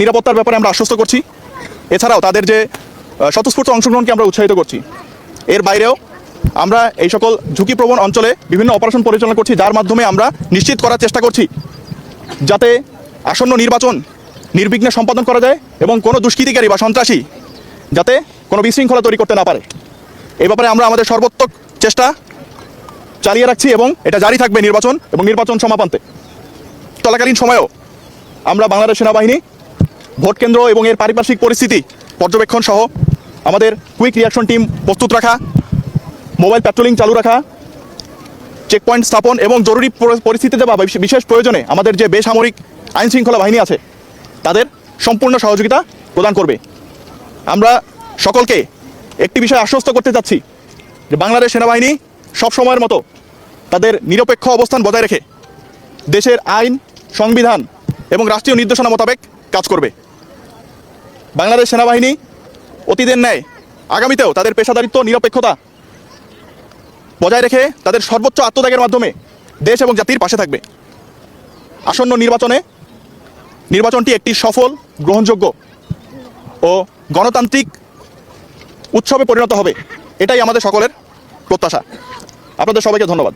নিরাপত্তার ব্যাপারে আমরা আশ্বস্ত করছি। এছাড়াও তাদের যে স্বতঃস্ফূর্ত অংশগ্রহণকে আমরা উৎসাহিত করছি। এর বাইরেও আমরা এই সকল ঝুঁকিপ্রবণ অঞ্চলে বিভিন্ন অপারেশন পরিচালনা করছি, যার মাধ্যমে আমরা নিশ্চিত করার চেষ্টা করছি যাতে আসন্ন নির্বাচন নির্বিঘ্নে সম্পাদন করা যায় এবং কোনো দুষ্কৃতিকারী বা সন্ত্রাসী যাতে কোনো বিশৃঙ্খলা তৈরি করতে না পারে। এই ব্যাপারে আমরা আমাদের সর্বোত্তক চেষ্টা চালিয়ে রাখছি এবং এটা জারি থাকবে নির্বাচন এবং নির্বাচন সমাপান্তে। চলাকালীন সময়েও আমরা বাংলাদেশ সেনাবাহিনী ভোট কেন্দ্র এবং এর পারিপার্শ্বিক পরিস্থিতি, পর্যবেক্ষণ সহ আমাদের কুইক রিয়াকশন টিম প্রস্তুত রাখা মোবাইল প্যাট্রোলিং চালু রাখা চেকপয়েন্ট স্থাপন এবং জরুরি পরি- পরিস্থিতিতে বা বিশেষ প্রয়োজনে আমাদের যে বেসামরিক আইন শৃঙ্খলা বাহিনী আছে, তাদের সম্পূর্ণ সহযোগিতা প্রদান করবে। আমরা সকলকে একটি বিষয় আশ্বস্ত করতে চাচ্ছি, যে বাংলাদেশ সেনাবাহিনী সব সময়ের মতো তাদের নিরপেক্ষ অবস্থান বজায় রেখে দেশের আইন, সংবিধান এবং রাষ্ট্রীয় নির্দেশনা মোতাবেক কাজ করবে। বাংলাদেশ সেনাবাহিনী অতীতের ন্যায়, আগামীতেও তাদের পেশাদারিত্ব, নিরপেক্ষতা বজায় রেখে তাদের সর্বোচ্চ আত্মত্যাগের মাধ্যমে দেশ এবং জাতির পাশে থাকবে। আসন্ন নির্বাচনে নির্বাচনটি একটি সফল, গ্রহণযোগ্য ও গণতান্ত্রিক উৎসবে পরিণত হবে। এটাই আমাদের সকলের প্রত্যাশা। আপনাদের সবাইকে ধন্যবাদ।